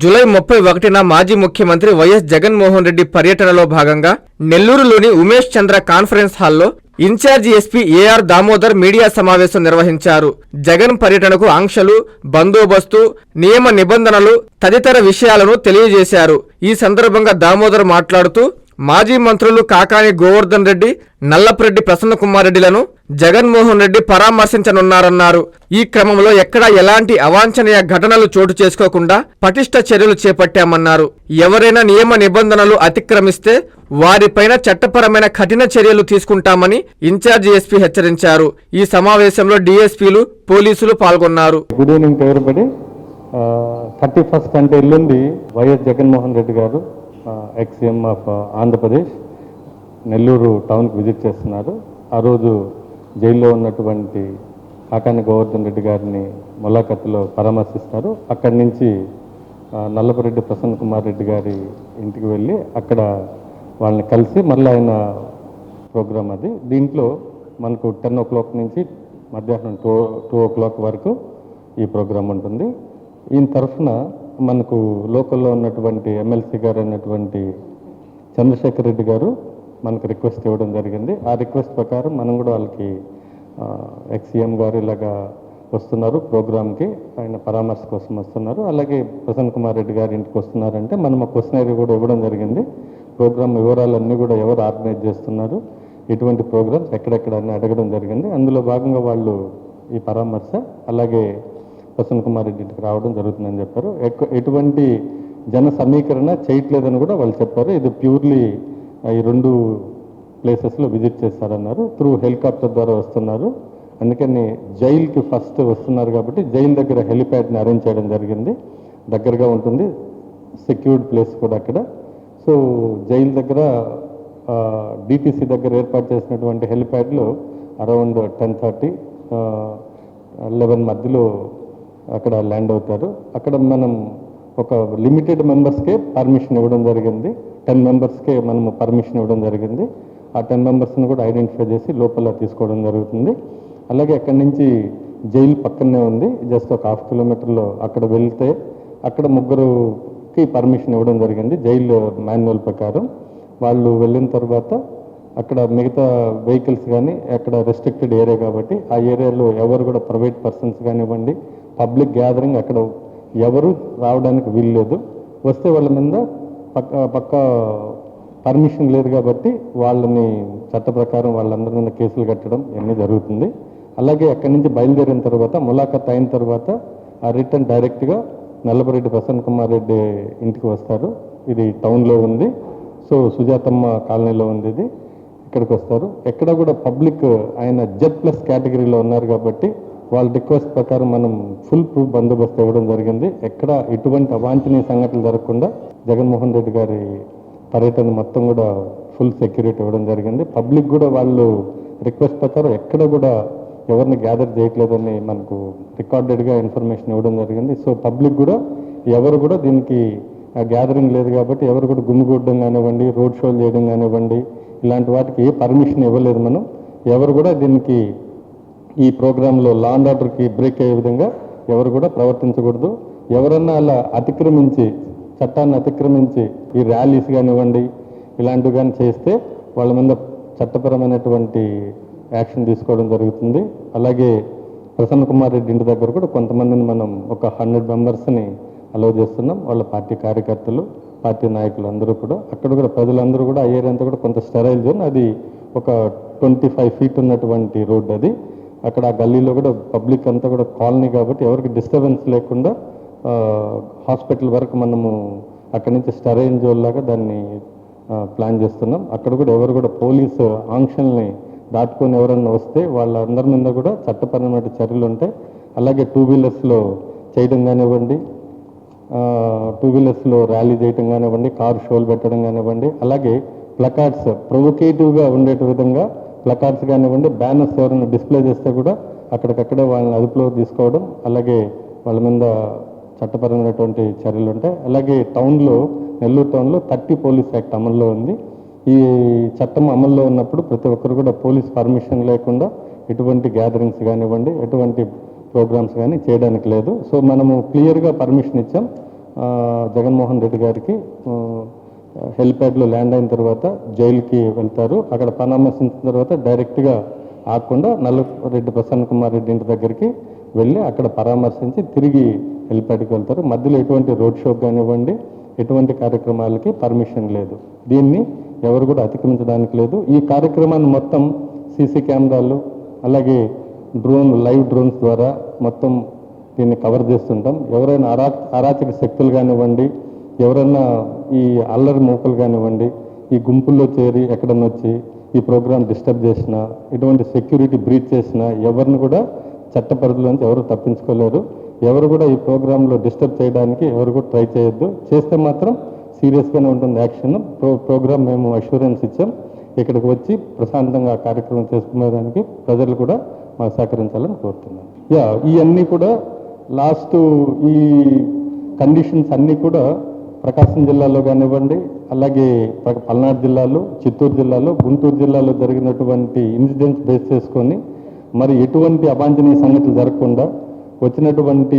July ముప్పై ఒకటిన మాజీ ముఖ్యమంత్రి వైఎస్ జగన్మోహన్ రెడ్డి పర్యటనలో భాగంగా నెల్లూరులోని ఉమేష్ చంద్ర కాన్ఫరెన్స్ హాల్లో incharge SP AR Damodar media సమావేశం నిర్వహించారు. జగన్ పర్యటనకు ఆంక్షలు బందోబస్తు నియమ నిబంధనలు తదితర విషయాలను తెలియజేశారు. ఈ సందర్భంగా దామోదర్ మాట్లాడుతూ మాజీ మంత్రులు కాకాని గోవర్ధన్ రెడ్డి నల్లపురెడ్డి ప్రసన్న రెడ్డిలను జగన్మోహన్ రెడ్డి పరామర్శించనున్నారన్నారు. ఈ క్రమంలో ఎక్కడా ఎలాంటి అవాంఛనీయ ఘటనలు చోటు చేసుకోకుండా పటిష్ట చర్యలు చేపట్టామన్నారు. ఎవరైనా నియమ నిబంధనలు అతిక్రమిస్తే వారిపైన చట్టపరమైన కఠిన చర్యలు తీసుకుంటామని ఇన్ఛార్జ్ ఎస్పీ హెచ్చరించారు. ఈ సమావేశంలో డీఎస్పీలు పోలీసులు పాల్గొన్నారు. గుడ్ ఈవినింగ్ థర్టీ ఫస్ట్ అంటే ఎల్లుండి వైఎస్ జగన్మోహన్ రెడ్డి గారు ఎక్స్ఎం ఆఫ్ ఆంధ్రప్రదేశ్ నెల్లూరు టౌన్కి విజిట్ చేస్తున్నారు. ఆ రోజు జైల్లో ఉన్నటువంటి కాకాని గోవర్ధన్ రెడ్డి గారిని ములాఖత్తులో పరామర్శిస్తారు. అక్కడి నుంచి నల్లపరెడ్డి ప్రసన్న కుమార్ రెడ్డి గారి ఇంటికి వెళ్ళి అక్కడ వాళ్ళని కలిసి మళ్ళీ ఆయన ప్రోగ్రామ్ అది. దీంట్లో మనకు టెన్ ఓ క్లాక్ నుంచి మధ్యాహ్నం టూ టూ ఓ క్లాక్ వరకు ఈ ప్రోగ్రాం ఉంటుంది. ఈయన తరఫున మనకు లోకల్లో ఉన్నటువంటి ఎమ్మెల్సీ గారు అయినటువంటి చంద్రశేఖర్ రెడ్డి గారు మనకు రిక్వెస్ట్ ఇవ్వడం జరిగింది. ఆ రిక్వెస్ట్ ప్రకారం మనం కూడా వాళ్ళకి ఎక్స్సీఎం గారు ఇలాగా వస్తున్నారు ప్రోగ్రామ్కి. ఆయన పరామర్శ కోసం వస్తున్నారు. అలాగే ప్రసన్న కుమార్ రెడ్డి గారి ఇంటికి వస్తున్నారంటే మనం ఆ క్వశ్చనరీ కూడా ఇవ్వడం జరిగింది. ప్రోగ్రామ్ వివరాలన్నీ కూడా ఎవరు ఆర్గనైజ్ చేస్తున్నారు ఎటువంటి ప్రోగ్రామ్స్ ఎక్కడెక్కడ అని అడగడం జరిగింది. అందులో భాగంగా వాళ్ళు ఈ పరామర్శ అలాగే ప్రసన్న కుమార్ రెడ్డి ఇంటికి రావడం జరుగుతుందని చెప్పారు. ఎటువంటి జన సమీకరణ చేయట్లేదని కూడా వాళ్ళు చెప్పారు. ఇది ప్యూర్లీ ఈ రెండు ప్లేసెస్లో విజిట్ చేస్తారన్నారు త్రూ హెలికాప్టర్ ద్వారా వస్తున్నారు. అందుకని జైలుకి ఫస్ట్ వస్తున్నారు కాబట్టి జైలు దగ్గర హెలిప్యాడ్ని అరేంజ్ చేయడం జరిగింది. దగ్గరగా ఉంటుంది. సెక్యూర్డ్ ప్లేస్ కూడా అక్కడ. సో జైలు దగ్గర డిటీసీ దగ్గర ఏర్పాటు చేసినటువంటి హెలిప్యాడ్లో అరౌండ్ టెన్ థర్టీ లెవెన్ మధ్యలో అక్కడ ల్యాండ్ అవుతారు. అక్కడ మనం ఒక లిమిటెడ్ మెంబర్స్కే పర్మిషన్ ఇవ్వడం జరిగింది. టెన్ మెంబర్స్కే మనము పర్మిషన్ ఇవ్వడం జరిగింది. ఆ టెన్ మెంబర్స్ని కూడా ఐడెంటిఫై చేసి లోపల తీసుకోవడం జరుగుతుంది. అలాగే అక్కడి నుంచి జైలు పక్కనే ఉంది. జస్ట్ ఒక హాఫ్ కిలోమీటర్లో అక్కడ వెళ్తే అక్కడ ముగ్గురుకి పర్మిషన్ ఇవ్వడం జరిగింది. జైలు మాన్యువల్ ప్రకారం. వాళ్ళు వెళ్ళిన తర్వాత అక్కడ మిగతా వెహికల్స్ కానీ అక్కడ రెస్ట్రిక్టెడ్ ఏరియా కాబట్టి ఆ ఏరియాలో ఎవరు కూడా ప్రైవేట్ పర్సన్స్ కానివ్వండి పబ్లిక్ గ్యాదరింగ్ అక్కడ ఎవరు రావడానికి వీల్లేదు. వస్తే వాళ్ళ మీద పక్క పక్క పర్మిషన్ లేదు కాబట్టి వాళ్ళని చట్ట ప్రకారం వాళ్ళందరి మీద కేసులు కట్టడం ఇవన్నీ జరుగుతుంది. అలాగే అక్కడి నుంచి బయలుదేరిన తర్వాత ములాఖత్ అయిన తర్వాత ఆ రిటర్న్ డైరెక్ట్గా నల్లపరెడ్డి ప్రసన్న కుమార్ రెడ్డి ఇంటికి వస్తారు. ఇది టౌన్లో ఉంది. సో సుజాతమ్మ కాలనీలో ఉంది ఇది. ఇక్కడికి వస్తారు. ఎక్కడ కూడా పబ్లిక్ ఆయన జెడ్ ప్లస్ కేటగిరీలో ఉన్నారు కాబట్టి వాళ్ళ రిక్వెస్ట్ ప్రకారం మనం ఫుల్ ప్రూఫ్ బందోబస్తు ఇవ్వడం జరిగింది. ఎక్కడ ఎటువంటి అవాంఛనీయ సంఘటనలు జరగకుండా జగన్మోహన్ రెడ్డి గారి పర్యటన మొత్తం కూడా ఫుల్ సెక్యూరిటీ ఇవ్వడం జరిగింది. పబ్లిక్ కూడా వాళ్ళు రిక్వెస్ట్ ప్రకారం ఎక్కడ కూడా ఎవరిని గ్యాదర్ చేయట్లేదని మనకు రికార్డెడ్గా ఇన్ఫర్మేషన్ ఇవ్వడం జరిగింది. సో పబ్లిక్ కూడా ఎవరు కూడా దీనికి గ్యాదరింగ్ లేదు కాబట్టి ఎవరు కూడా గుమ్మిగూడడం కానివ్వండి రోడ్ షోలు చేయడం కానివ్వండి ఇలాంటి వాటికి ఏ పర్మిషన్ ఇవ్వలేదు మనం. ఎవరు కూడా దీనికి ఈ ప్రోగ్రాంలో లా అండ్ ఆర్డర్కి బ్రేక్ అయ్యే విధంగా ఎవరు కూడా ప్రవర్తించకూడదు. ఎవరన్నా అలా అతిక్రమించి చట్టాన్ని అతిక్రమించి ఈ ర్యాలీస్ కానివ్వండి ఇలాంటివి కానీ చేస్తే వాళ్ళ మీద చట్టపరమైనటువంటి యాక్షన్ తీసుకోవడం జరుగుతుంది. అలాగే ప్రసన్న కుమార్ రెడ్డి ఇంటి దగ్గర కూడా కొంతమందిని మనం ఒక హండ్రెడ్ మెంబర్స్ని అలో చేస్తున్నాం. వాళ్ళ పార్టీ కార్యకర్తలు పార్టీ నాయకులు అందరూ కూడా. అక్కడ కూడా ప్రజలందరూ కూడా ఆ అంతా కూడా కొంత స్టెరైల్ జోన్. అది ఒక ట్వంటీ ఫైవ్ ఫీట్ ఉన్నటువంటి రోడ్ అది. అక్కడ ఆ గల్లీలో కూడా పబ్లిక్ అంతా కూడా కాలనీ కాబట్టి ఎవరికి డిస్టర్బెన్స్ లేకుండా హాస్పిటల్ వరకు మనము అక్కడి నుంచి స్టరైన్ జోన్ లాగా దాన్ని ప్లాన్ చేస్తున్నాం. అక్కడ కూడా ఎవరు కూడా పోలీసు ఆంక్షల్ని దాటుకొని ఎవరన్నా వస్తే వాళ్ళందరి మీద కూడా చట్టపరమైన చర్యలు ఉంటాయి. అలాగే టూ వీలర్స్లో చేయడం కానివ్వండి టూ వీలర్స్లో ర్యాలీ చేయడం కానివ్వండి కారు షోలు పెట్టడం కానివ్వండి అలాగే ప్లకార్డ్స్ ప్రొవొకేటివ్గా ఉండే విధంగా ప్లకార్డ్స్ కానివ్వండి బ్యానర్స్ ఎవరైనా డిస్ప్లే చేస్తే కూడా అక్కడికక్కడే వాళ్ళని అదుపులో తీసుకోవడం అలాగే వాళ్ళ మీద చట్టపరమైనటువంటి చర్యలు ఉంటాయి. అలాగే టౌన్లో నెల్లూరు టౌన్లో థర్టీ పోలీస్ యాక్ట్ అమల్లో ఉంది. ఈ చట్టం అమల్లో ఉన్నప్పుడు ప్రతి ఒక్కరు కూడా పోలీస్ పర్మిషన్ లేకుండా ఎటువంటి గ్యాదరింగ్స్ కానివ్వండి ఎటువంటి ప్రోగ్రామ్స్ కానీ చేయడానికి లేదు. సో మనము క్లియర్గా పర్మిషన్ ఇచ్చాం. జగన్మోహన్ రెడ్డి గారికి హెలిప్యాడ్లో ల్యాండ్ అయిన తర్వాత జైలుకి వెళ్తారు. అక్కడ పరామర్శించిన తర్వాత డైరెక్ట్గా ఆకుండా నల్లరెడ్డి ప్రసన్న కుమార్ రెడ్డి ఇంటి దగ్గరికి వెళ్ళి అక్కడ పరామర్శించి తిరిగి హెలిప్యాడ్కి వెళ్తారు. మధ్యలో ఎటువంటి రోడ్ షో కానివ్వండి ఎటువంటి కార్యక్రమాలకి పర్మిషన్ లేదు. దీన్ని ఎవరు కూడా అతిక్రమించడానికి లేదు. ఈ కార్యక్రమాన్ని మొత్తం సీసీ కెమెరాలు అలాగే డ్రోన్ లైవ్ డ్రోన్స్ ద్వారా మొత్తం దీన్ని కవర్ చేస్తుంటాం. ఎవరైనా అరా అరాచక శక్తులు కానివ్వండి ఎవరైనా ఈ అల్లరి మూకలు కానివ్వండి ఈ గుంపుల్లో చేరి ఎక్కడన్నా వచ్చి ఈ ప్రోగ్రామ్ డిస్టర్బ్ చేసినా ఇటువంటి సెక్యూరిటీ బ్రీచ్ చేసినా ఎవరిని కూడా చట్ట పరిధిలోంచి ఎవరు తప్పించుకోలేరు. ఎవరు కూడా ఈ ప్రోగ్రాంలో డిస్టర్బ్ చేయడానికి ఎవరు కూడా ట్రై చేయొద్దు. చేస్తే మాత్రం సీరియస్గానే ఉంటుంది యాక్షన్. ప్రో ప్రోగ్రామ్ మేము అష్యూరెన్స్ ఇచ్చాం. ఇక్కడికి వచ్చి ప్రశాంతంగా కార్యక్రమం చేసుకునేదానికి ప్రజలు కూడా మాకు సహకరించాలని కోరుతున్నాను యా ఇవన్నీ కూడా లాస్ట్ ఈ కండిషన్స్ అన్నీ కూడా ప్రకాశం జిల్లాలో కానివ్వండి అలాగే పల్నాడు జిల్లాలో చిత్తూరు జిల్లాలో గుంటూరు జిల్లాలో జరిగినటువంటి ఇన్సిడెంట్స్ బేస్ చేసుకొని మరి ఎటువంటి అవాంఛనీయ సంఘటనలు జరగకుండా వచ్చినటువంటి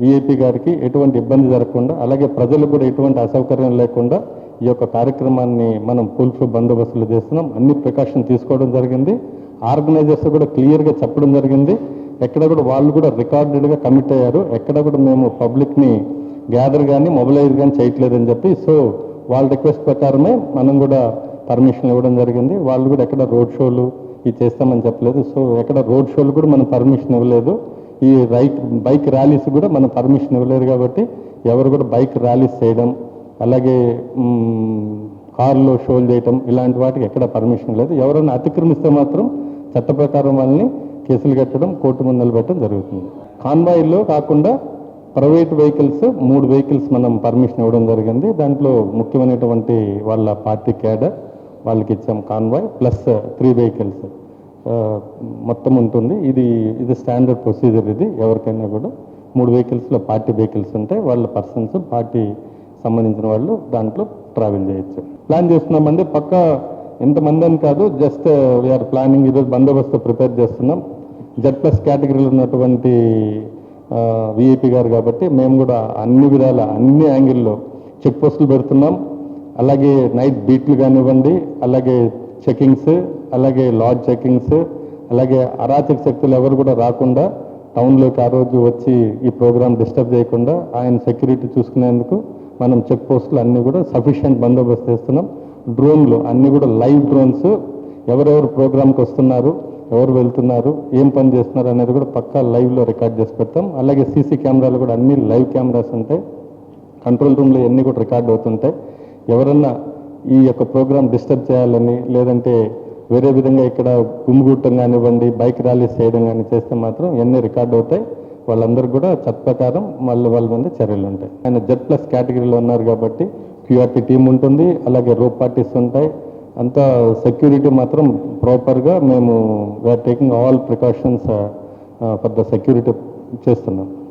విఐపి గారికి ఎటువంటి ఇబ్బంది జరగకుండా అలాగే ప్రజలు కూడా ఎటువంటి అసౌకర్యం లేకుండా ఈ యొక్క కార్యక్రమాన్ని మనం ఫుల్ బందోబస్తులు చేస్తున్నాం. అన్ని ప్రికాషన్ తీసుకోవడం జరిగింది. ఆర్గనైజర్స్ కూడా క్లియర్గా చెప్పడం జరిగింది. ఎక్కడ కూడా వాళ్ళు కూడా రికార్డెడ్గా కమిట్ అయ్యారు. ఎక్కడ కూడా మేము పబ్లిక్ని గ్యాదర్ కానీ మొబిలైజ్ కానీ చేయట్లేదని చెప్పి సో వాళ్ళ రిక్వెస్ట్ ప్రకారమే మనం కూడా పర్మిషన్ ఇవ్వడం జరిగింది. వాళ్ళు కూడా ఎక్కడ రోడ్ షోలు ఇవి చేస్తామని చెప్పలేదు. సో ఎక్కడ రోడ్ షోలు కూడా మనం పర్మిషన్ ఇవ్వలేదు. ఈ రైట్ బైక్ ర్యాలీస్ కూడా మనం పర్మిషన్ ఇవ్వలేదు కాబట్టి ఎవరు కూడా బైక్ ర్యాలీస్ చేయడం అలాగే కారులో కార్లో షోలు చేయటం ఇలాంటి వాటికి ఎక్కడ పర్మిషన్ లేదు. ఎవరైనా అతిక్రమిస్తే మాత్రం చట్ట ప్రకారం వాళ్ళని కేసులు కట్టడం కోర్టు ముందు నిలబెట్టడం జరుగుతుంది. కాన్వాయిల్లో కాకుండా ప్రైవేట్ వెహికల్స్ మూడు వెహికల్స్ మనం పర్మిషన్ ఇవ్వడం జరిగింది. దాంట్లో ముఖ్యమైనటువంటి వాళ్ళ పార్టీ క్యాడర్ వాళ్ళకి ఇచ్చాం కాన్వాయ్ ప్లస్ త్రీ వెహికల్స్. మొత్తం ఉంటుంది. ఇది ఇది స్టాండర్డ్ ప్రొసీజర్ ఇది ఎవరికైనా కూడా. మూడు వెహికల్స్లో పార్టీ వెహికల్స్ ఉంటాయి. వాళ్ళ పర్సన్స్ పార్టీ సంబంధించిన వాళ్ళు దాంట్లో ట్రావెల్ చేయొచ్చు. ప్లాన్ చేస్తున్నామండి. పక్క ఎంతమంది అని కాదు జస్ట్ వీఆర్ ప్లానింగ్ ఈరోజు బందోబస్తు ప్రిపేర్ చేస్తున్నాం. జెడ్ ప్లస్ కేటగిరీలో ఉన్నటువంటి విఐపి గారు కాబట్టి మేము కూడా అన్ని విధాల అన్ని యాంగిల్లో చెక్ పోస్టులు పెడుతున్నాం. అలాగే నైట్ బీట్లు కానివ్వండి అలాగే చెకింగ్స్ అలాగే లాడ్జ్ చెకింగ్స్ అలాగే అరాచక శక్తులు ఎవరు కూడా రాకుండా టౌన్లోకి ఆ రోజు వచ్చి ఈ ప్రోగ్రాం డిస్టర్బ్ చేయకుండా ఆయన సెక్యూరిటీ చూసుకునేందుకు మనం చెక్ పోస్టులు అన్నీ కూడా సఫిషియంట్ బందోబస్తు చేస్తున్నాం. డ్రోన్లు అన్నీ కూడా లైవ్ డ్రోన్స్. ఎవరెవరు ప్రోగ్రామ్కి వస్తున్నారు ఎవరు వెళ్తున్నారు ఏం పని చేస్తున్నారు అనేది కూడా పక్కా లైవ్లో రికార్డ్ చేసి పెడతాం. అలాగే సీసీ కెమెరాలు కూడా అన్ని లైవ్ కెమెరాస్ ఉంటాయి. కంట్రోల్ రూమ్లో ఎన్ని కూడా రికార్డ్ అవుతుంటాయి. ఎవరన్నా ఈ యొక్క ప్రోగ్రామ్ డిస్టర్బ్ చేయాలని లేదంటే వేరే విధంగా ఇక్కడ గుమ్మిగూట్టం కానివ్వండి బైక్ ర్యాలీస్ చేయడం కానీ చేస్తే మాత్రం ఇవన్నీ రికార్డ్ అవుతాయి. వాళ్ళందరూ కూడా చట్ట ప్రకారం మళ్ళీ వాళ్ళ మీద చర్యలు ఉంటాయి. ఆయన జెడ్ ప్లస్ కేటగిరీలో ఉన్నారు కాబట్టి క్యూఆర్టీ టీం ఉంటుంది అలాగే రోప్ పార్టీస్ ఉంటాయి. అంత సెక్యూరిటీ మాత్రం ప్రాపర్గా మేము we're taking all precautions for the security చేస్తున్నాం.